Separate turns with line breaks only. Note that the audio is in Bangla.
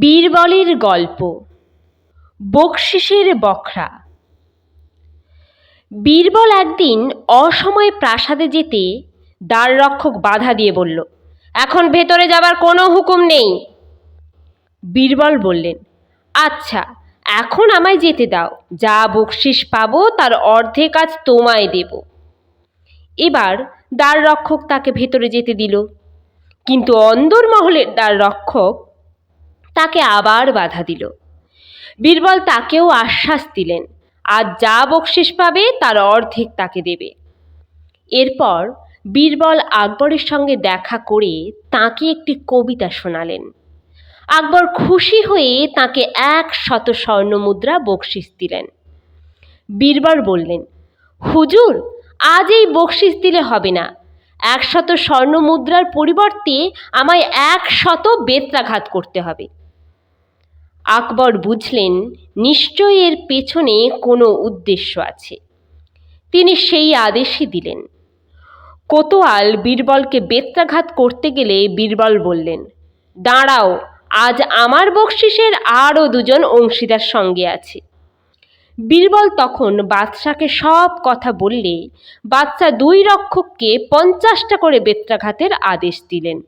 বীরবলের গল্প। বকশিসের বখরা। বীরবল একদিন অসময়ে প্রাসাদে যেতে দ্বাররক্ষক বাধা দিয়ে বলল, এখন ভেতরে যাবার কোনো হুকুম নেই। বীরবল বললেন আচ্ছা এখন আমায় যেতে দাও। যা বকশিস পাবো, তার অর্ধেক আজ তোমায় দেব। এবার দ্বাররক্ষক তাকে ভেতরে যেতে দিল। কিন্তু অন্দরমহলের দ্বাররক্ষক তাকে আবার বাধা দিল। বীরবল তাকেও আশ্বাস দিলেন, আজ যা বকশিস পাবে তার অর্ধেক তাকে দেবে। এরপর বীরবল আকবরের সঙ্গে দেখা করে তাকে একটি কবিতা শোনালেন। আকবর খুশি হয়ে তাকে এক শত স্বর্ণ মুদ্রা বকশিস দিলেন। বীরবল বললেন, হুজুর, আজ এই বকশিস দিলে হবে না। একশত স্বর্ণ মুদ্রার পরিবর্তে আমায় এক শত বেত্রাঘাত করতে হবে। আকবর বুঝলেন, নিশ্চয়ই এর পেছনে কোনো উদ্দেশ্য আছে। তিনি সেই আদেশই দিলেন। কোতোয়াল বীরবলকে বেত্রাঘাত করতে গেলে বীরবল বললেন, দাঁড়াও, আজ আমার বকশিসের আরও দুজন অংশীদার সঙ্গে আছে। বীরবল তখন বাদশাকে সব কথা বললে বাদশা দুই রক্ষককে পঞ্চাশটা করে বেত্রাঘাতের আদেশ দিলেন।